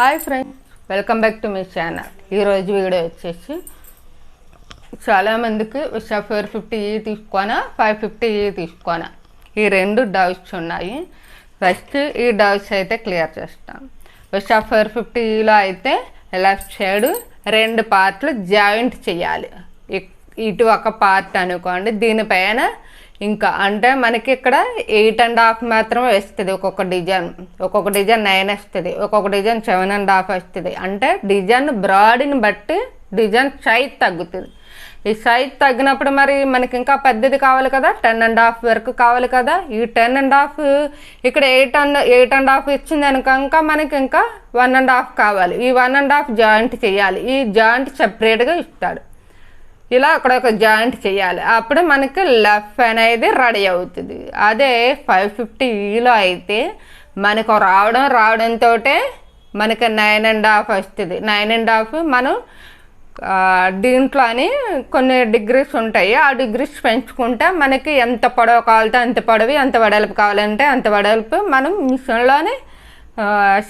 Hi friends. Welcome back to me channel. ఈరోజు video వచ్చేసి చాలామందికి ఉషా ఫోర్ ఫిఫ్టీ తీసుకోనా ఫైవ్ ఫిఫ్టీ తీసుకోనా? ఈ రెండు డౌట్స్ ఉన్నాయి. ఫస్ట్ ఈ డౌట్స్ అయితే క్లియర్ చేస్తాం. ఉషా ఫోర్ ఫిఫ్టీలో అయితే లెఫ్ట్ సైడ్ రెండు పార్ట్లు జాయింట్ చేయాలి. ఇటు ఒక పార్ట్ అనుకోండి దీనిపైన ఇంకా అంటే మనకి ఇక్కడ ఎయిట్ అండ్ హాఫ్ మాత్రమే వస్తుంది. ఒక్కొక్క డిజైన్ ఒక్కొక్క డిజైన్ నైన్ వస్తుంది. ఒక్కొక్క డిజైన్ సెవెన్ అండ్ హాఫ్ వస్తుంది. అంటే డిజైన్ బ్రాడ్ని బట్టి డిజైన్ సైజ్ తగ్గుతుంది. ఈ సైజ్ తగ్గినప్పుడు మరి మనకి ఇంకా పెద్దది కావాలి కదా? టెన్ అండ్ హాఫ్ వరకు కావాలి కదా? ఈ టెన్ అండ్ హాఫ్ ఇక్కడ eight and eight and half ఇచ్చింది అనుక మనకి ఇంకా వన్ అండ్ హాఫ్ కావాలి. ఈ వన్ అండ్ హాఫ్ జాయింట్ చేయాలి. ఈ జాయింట్ సెపరేట్గా ఇస్తాడు. ఇలా అక్కడ ఒక జాయింట్ చేయాలి. అప్పుడు మనకి లెఫ్ట్ అనేది రెడీ అవుతుంది. అదే ఫైవ్ ఫిఫ్టీలో అయితే మనకు రావడం రావడంతో మనకి నైన్ అండ్ హాఫ్ వస్తుంది. నైన్ అండ్ హాఫ్ మనం దీంట్లోని దీంట్లో అని కొన్ని డిగ్రీస్ ఉంటాయి. ఆ డిగ్రీస్ పెంచుకుంటే మనకి ఎంత పొడవు కావాలంటే అంత పొడవి ఎంత వెడల్పు కావాలంటే అంత వెడల్పు మనం మిషన్లోనే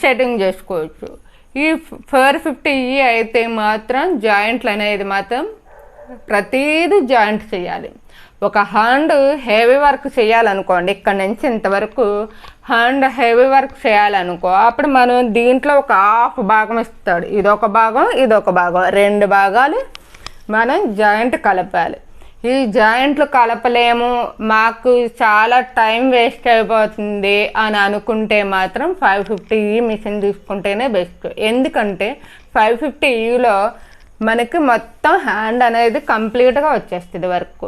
సెట్టింగ్ చేసుకోవచ్చు. ఈ ఫోర్ ఫిఫ్టీ అయితే మాత్రం జాయింట్లు అనేది మాత్రం ప్రతీది జాయింట్ చేయాలి. ఒక హ్యాండ్ హెవీ వర్క్ చేయాలనుకోండి ఇక్కడ నుంచి ఇంతవరకు హ్యాండ్ హెవీ వర్క్ చేయాలనుకో అప్పుడు మనం దీంట్లో ఒక హాఫ్ భాగం ఇస్తాడు. ఇదొక భాగం ఇదొక భాగం. రెండు భాగాలు మనం జాయింట్ కలపాలి. ఈ జాయింట్లు కలపలేము మాకు చాలా టైం వేస్ట్ అయిపోతుంది అని అనుకుంటే మాత్రం ఫైవ్ ఫిఫ్టీ ఈ మిషన్ తీసుకుంటేనే బెస్ట్ ఎందుకంటే ఫైవ్ ఫిఫ్టీ ఈలో మనకి మొత్తం హ్యాండ్ అనేది కంప్లీట్గా వచ్చేస్తుంది వర్క్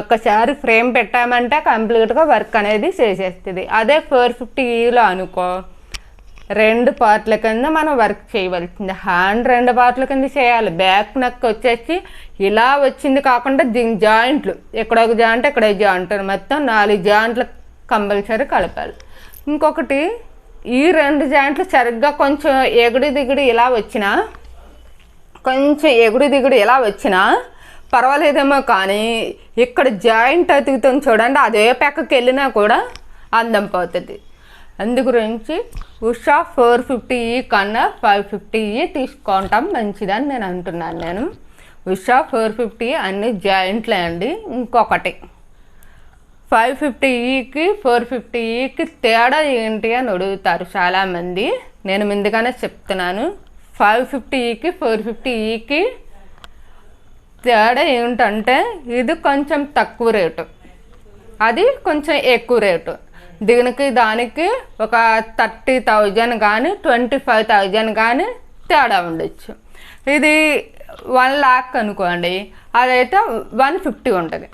ఒక్కసారి ఫ్రేమ్ పెట్టామంటే కంప్లీట్గా వర్క్ అనేది చేసేస్తుంది. అదే ఫోర్ ఫిఫ్టీ ఈలో అనుకో రెండు పార్ట్ల కింద మనం వర్క్ చేయవలసింది. హ్యాండ్ రెండు పార్ట్ల కింద చేయాలి. బ్యాక్ నక్ వచ్చేసి ఇలా వచ్చింది కాకుండా దీని జాయింట్లు ఇక్కడ ఒక జాయింట్ ఇక్కడ జాయింట్ మొత్తం నాలుగు జాయింట్లు కంపల్సరీ కలపాలి. ఇంకొకటి ఈ రెండు జాయింట్లు సరిగ్గా కొంచెం ఎగుడి దిగుడు ఇలా వచ్చినా కొంచెం ఎగుడు దిగుడు ఎలా వచ్చినా పర్వాలేదేమో కానీ ఇక్కడ జాయింట్ అతుకుతుంది చూడండి అదే పక్కకి వెళ్ళినా కూడా అందం పోతుంది. అందు గురించి ఉషా ఫోర్ ఫిఫ్టీ కన్నా ఫైవ్ ఫిఫ్టీ తీసుకుంటాం మంచిదని నేను అంటున్నాను నేను. ఉషా ఫోర్ ఫిఫ్టీ అన్ని జాయింట్లే అండి ఇంకొకటి. ఫైవ్ ఫిఫ్టీకి ఫోర్ ఫిఫ్టీకి తేడా ఏంటి అని అడుగుతారు చాలామంది. నేను ముందుగానే చెప్తున్నాను. ఫైవ్ ఫిఫ్టీ ఈకి ఫోర్ ఫిఫ్టీ ఈకి తేడా ఏంటంటే ఇది కొంచెం తక్కువ రేటు. అది కొంచెం ఎక్కువ రేటు. దీనికి దానికి ఒక థర్టీ థౌజండ్ కానీ ట్వంటీ ఫైవ్ థౌజండ్ కానీ తేడా ఉండొచ్చు. ఇది వన్ ల్యాక్ అనుకోండి అదైతే వన్ ఫిఫ్టీ ఉంటుంది.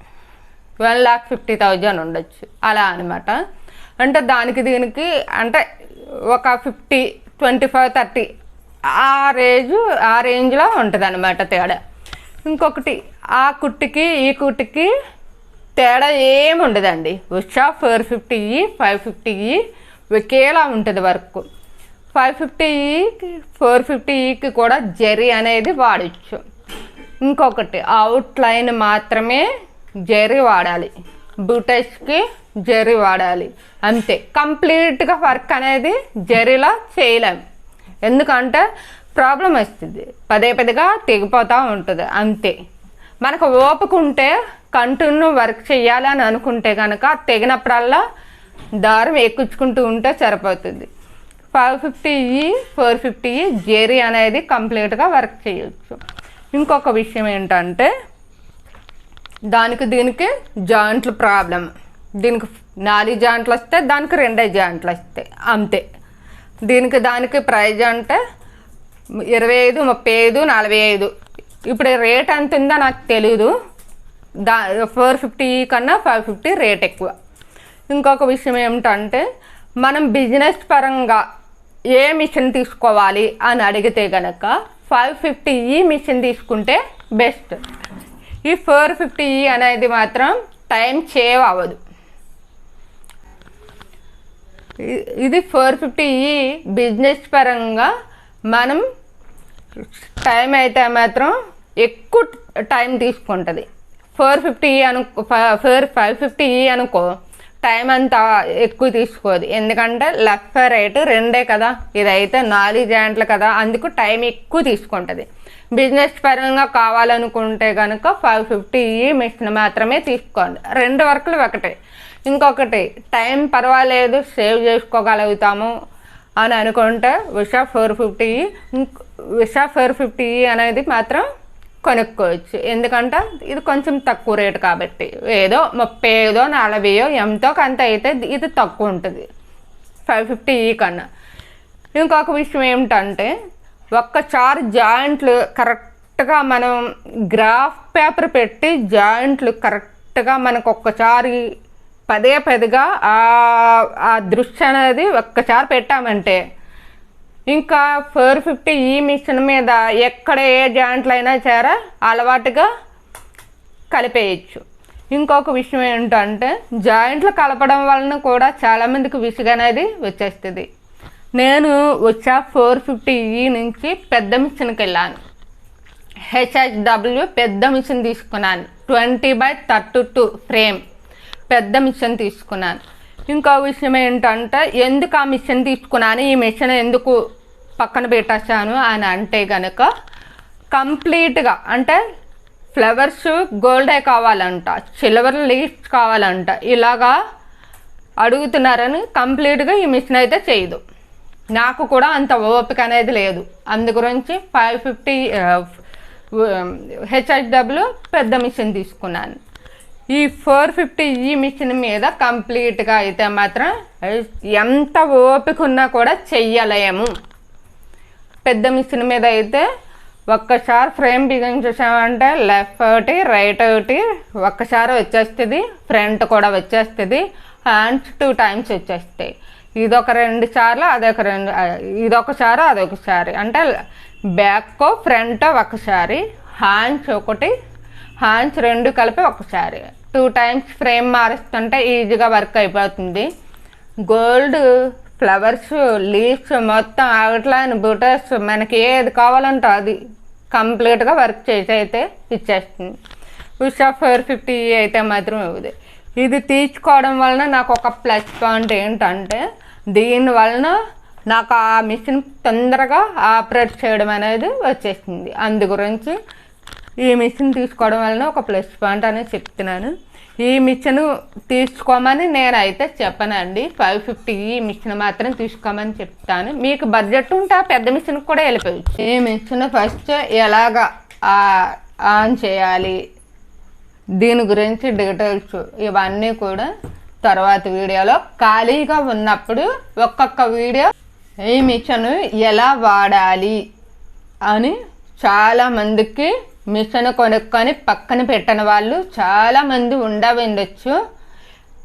వన్ ల్యాక్ ఫిఫ్టీ థౌజండ్ ఉండొచ్చు. అలా అనమాట అంటే దానికి దీనికి అంటే ఒక ఫిఫ్టీ ట్వంటీ ఫైవ్ థర్టీ ఆ రేంజ్ ఆ రేంజ్లో ఉంటుంది అనమాట తేడా. ఇంకొకటి ఆ కుట్టికి ఈ కుట్టికి తేడా ఏమి ఉండదండి. Usha four fifty five fifty ఒకేలా ఉంటుంది వర్క్. ఫైవ్ ఫిఫ్టీకి ఫోర్ ఫిఫ్టీకి కూడా జెరీ అనేది వాడచ్చు. ఇంకొకటి అవుట్ లైన్ మాత్రమే జెరీ వాడాలి. బూటెస్కి జెరీ వాడాలి. అంతే. కంప్లీట్గా వర్క్ అనేది జెరీలో చేయలేము ఎందుకంటే ప్రాబ్లం వస్తుంది. పదే పదేగా తెగిపోతూ ఉంటుంది. అంతే. మనకు ఓపిక ఉంటే కంటిన్యూ వర్క్ చేయాలని అనుకుంటే కనుక తెగినప్పుడల్లా దారం ఎక్కించుకుంటూ ఉంటే సరిపోతుంది. ఫైవ్ ఫిఫ్టీ ఫోర్ ఫిఫ్టీ జెరీ అనేది కంప్లీట్గా వర్క్ చేయొచ్చు. ఇంకొక విషయం ఏంటంటే దానికి దీనికి జాయింట్లు ప్రాబ్లం. దీనికి నాలుగు జాయింట్లు వస్తే దానికి రెండే జాయింట్లు వస్తాయి. అంతే. దీనికి దానికి ప్రైజ్ అంటే ఇరవై ఐదు ముప్పై ఐదు నలభై ఐదు. ఇప్పుడు రేట్ ఎంత ఉందో నాకు తెలియదు దా ఫోర్ ఫిఫ్టీ కన్నా ఫైవ్ ఫిఫ్టీ రేట్ ఎక్కువ. ఇంకొక విషయం ఏమిటంటే మనం బిజినెస్ పరంగా ఏ మిషన్ తీసుకోవాలి అని అడిగితే కనుక ఫైవ్ ఫిఫ్టీ ఈ మిషన్ తీసుకుంటే బెస్ట్. ఈ ఫోర్ ఫిఫ్టీ ఈ అనేది మాత్రం టైం సేవ్ అవ్వదు. ఇది ఫోర్ ఫిఫ్టీ ఈ బిజినెస్ పరంగా మనం టైం అయితే మాత్రం ఎక్కువ టైం తీసుకుంటుంది. ఫోర్ ఫిఫ్టీ అనుకో ఫోర్ ఫైవ్ ఫిఫ్టీ అనుకో టైం అంతా ఎక్కువ తీసుకోదు. ఎందుకంటే లెఫ్ట్ రైట్ రెండే కదా. ఇదైతే నాలుగు జాయింట్లు కదా. అందుకు టైం ఎక్కువ తీసుకుంటుంది. బిజినెస్ పరంగా కావాలనుకుంటే కనుక ఫైవ్ ఫిఫ్టీ మిషన్ మాత్రమే తీసుకోండి. రెండు వర్కులు ఒకటే. ఇంకొకటి టైం పర్వాలేదు సేవ్ చేసుకోగలుగుతాము అని అనుకుంటే విషా ఫోర్ ఫిఫ్టీ విషా ఫోర్ ఫిఫ్టీ అనేది మాత్రం కొనుక్కోవచ్చు. ఎందుకంటే ఇది కొంచెం తక్కువ రేటు కాబట్టి. ఏదో ముప్పై ఐదో నలభైయో ఎంతో కొంత అయితే ఇది తక్కువ ఉంటుంది. ఫైవ్ ఫిఫ్టీ ఈ కన్నా. ఇంకొక విషయం ఏమిటంటే ఒక్కసారి జాయింట్లు కరెక్ట్గా మనం గ్రాఫ్ పేపర్ పెట్టి జాయింట్లు కరెక్ట్గా మనకు ఒక్కసారి పదే పదిగా ఆ దృష్టి అనేది ఒక్కసారి పెట్టామంటే ఇంకా ఫోర్ ఫిఫ్టీ ఈ మిషన్ మీద ఎక్కడ ఏ జాయింట్లు అయినా సరే అలవాటుగా కలిపేయచ్చు. ఇంకొక విషయం ఏంటంటే జాయింట్లు కలపడం వలన కూడా చాలామందికి విసుగు అనేది వచ్చేస్తుంది. నేను వచ్చా ఫోర్ ఫిఫ్టీ ఈ నుంచి పెద్ద మిషన్కి వెళ్ళాను. హెచ్హెచ్డబ్ల్యూ పెద్ద మిషన్ తీసుకున్నాను. Twenty by thirty two frame. పెద్ద మిషన్ తీసుకున్నాను. ఇంకో విషయం ఏంటంటే ఎందుకు ఆ మిషన్ తీసుకున్నాను? ఈ మిషన్ ఎందుకు పక్కన పెట్టేశాను అని అంటే కనుక కంప్లీట్గా అంటే ఫ్లవర్స్ గోల్డే కావాలంట సిల్వర్ లీఫ్స్ కావాలంట ఇలాగా అడుగుతున్నారని కంప్లీట్గా ఈ మిషన్ అయితే చేయదు. నాకు కూడా అంత ఓపిక అనేది లేదు. అందు గురించి ఫైవ్ ఫిఫ్టీ హెచ్హెచ్డబ్ల్యూ పెద్ద మిషన్ తీసుకున్నాను. ఈ ఫోర్ ఫిఫ్టీ ఈ మిషన్ మీద కంప్లీట్గా అయితే మాత్రం ఎంత ఓపిక ఉన్నా కూడా చెయ్యలేము. పెద్ద మిషన్ మీద అయితే ఒక్కసారి ఫ్రేమ్ బిగింగ్ చూసామంటే లెఫ్ట్ ఒకటి రైట్ ఒకటి ఒక్కసారి వచ్చేస్తుంది ఫ్రంట్ కూడా వచ్చేస్తుంది హ్యాండ్స్ టూ టైమ్స్ వచ్చేస్తాయి. ఇదొక రెండు సార్లు అదొక రెండు ఇదొకసారి అదొకసారి అంటే బ్యాక్ ఫ్రంట్ ఒకసారి హ్యాండ్స్ ఒకటి హ్యాండ్స్ రెండు కలిపి ఒకసారి. టూ టైమ్స్ ఫ్రేమ్ మారుస్తుంటే ఈజీగా వర్క్ అయిపోతుంది. గోల్డ్ ఫ్లవర్స్ లీవ్స్ మొత్తం అవుట్లైన్ బూటర్స్ మనకి ఏది కావాలంటే అది కంప్లీట్గా వర్క్ చేసి అయితే ఇచ్చేస్తుంది. ఉషా ఫోర్ ఫిఫ్టీ అయితే మాత్రం ఇవ్వదు ఇది తీర్చుకోవడం వలన నాకు ఒక ప్లస్ పాయింట్ ఏంటంటే దీని వలన నాకు ఆ మిషన్ తొందరగా ఆపరేట్ చేయడం అనేది వచ్చేసింది. అందు గురించి ఈ మిషన్ తీసుకోవడం వలన ఒక ప్లస్ పాయింట్ అనేది చెప్తున్నాను. ఈ మిషన్ తీసుకోమని నేనైతే చెప్పనండి. ఫైవ్ ఫిఫ్టీ ఈ మిషన్ మాత్రం తీసుకోమని చెప్తాను. మీకు బడ్జెట్ ఉంటే పెద్ద మిషన్ కూడా వెళ్ళిపోవచ్చు. ఈ మిషన్ ఫస్ట్ ఎలాగా ఆన్ చేయాలి దీని గురించి డీటెయిల్స్ ఇవన్నీ కూడా తర్వాత వీడియోలో ఖాళీగా ఉన్నప్పుడు ఒక్కొక్క వీడియో ఈ మిషన్ ఎలా వాడాలి అని చాలామందికి మిషన్ కొనుక్కొని పక్కన పెట్టిన వాళ్ళు చాలామంది ఉండవిండొచ్చు.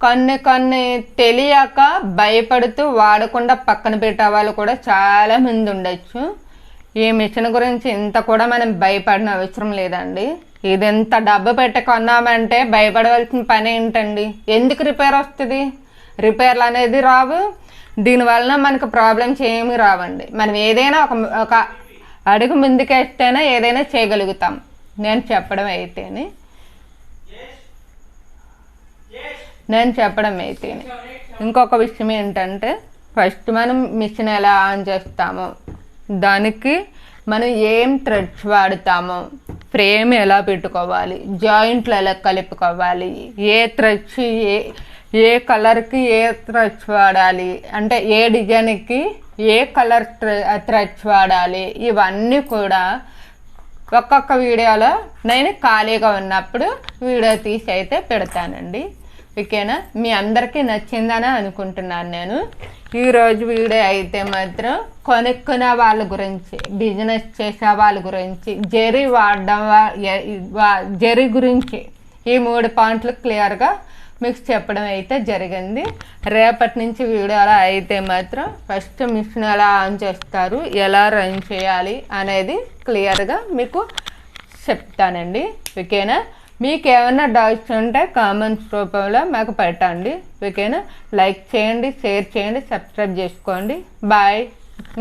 కొన్ని కొన్ని తెలియక భయపడుతూ వాడకుండా పక్కన పెట్టే వాళ్ళు కూడా చాలామంది ఉండొచ్చు. ఈ మిషన్ గురించి ఇంత కూడా మనం భయపడిన అవసరం లేదండి. ఇది ఎంత డబ్బు పెట్టి కొన్నామంటే భయపడవలసిన పని ఏంటండి? ఎందుకు రిపేర్ వస్తుంది? రిపేర్లు అనేది రావు. దీనివలన మనకు ప్రాబ్లమ్స్ ఏమి రావండి. మనం ఏదైనా ఒక ఒక అడుగు ముందుకేస్తేనే ఏదైనా చేయగలుగుతాం. నేను చెప్పడం అయితేనే. నేను చెప్పడం అయితేనే. ఇంకొక విషయం ఏంటంటే ఫస్ట్ మనం మిషన్ ఎలా ఆన్ చేస్తామో దానికి మనం ఏం థ్రెడ్స్ వాడతామో ఫ్రేమ్ ఎలా పెట్టుకోవాలి జాయింట్లు ఎలా కలుపుకోవాలి ఏ థ్రెడ్స్ ఏ ఏ కలర్కి ఏ థ్రెడ్స్ వాడాలి అంటే ఏ డిజైన్కి ఏ కలర్ థ్రెడ్స్ వాడాలి ఇవన్నీ కూడా ఒక్కొక్క వీడియోలో నేను ఖాళీగా ఉన్నప్పుడు వీడియో తీసి అయితే పెడతానండి. ఓకేనా? మీ అందరికీ నచ్చిందని అనుకుంటున్నాను నేను. ఈరోజు వీడియో అయితే మాత్రం కొనుక్కునే వాళ్ళ గురించి బిజినెస్ చేసే వాళ్ళ గురించి జెరీ వాడడం జెరీ గురించి ఈ మూడు పాయింట్లు క్లియర్గా మీకు చెప్పడం అయితే జరిగింది. రేపటి నుంచి వీడియోలో అయితే మాత్రం ఫస్ట్ మిషన్ ఎలా ఆన్ చేస్తారు ఎలా రన్ చేయాలి అనేది క్లియర్గా మీకు చెప్తానండి. ఓకేనా? మీకు ఏమైనా డౌట్స్ ఉంటే కామెంట్స్ రూపంలో మాకు పెట్టండి. ఓకేనా? లైక్ చేయండి షేర్ చేయండి సబ్స్క్రైబ్ చేసుకోండి. బాయ్.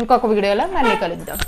ఇంకొక వీడియోలో మళ్ళీ కలుద్దాం.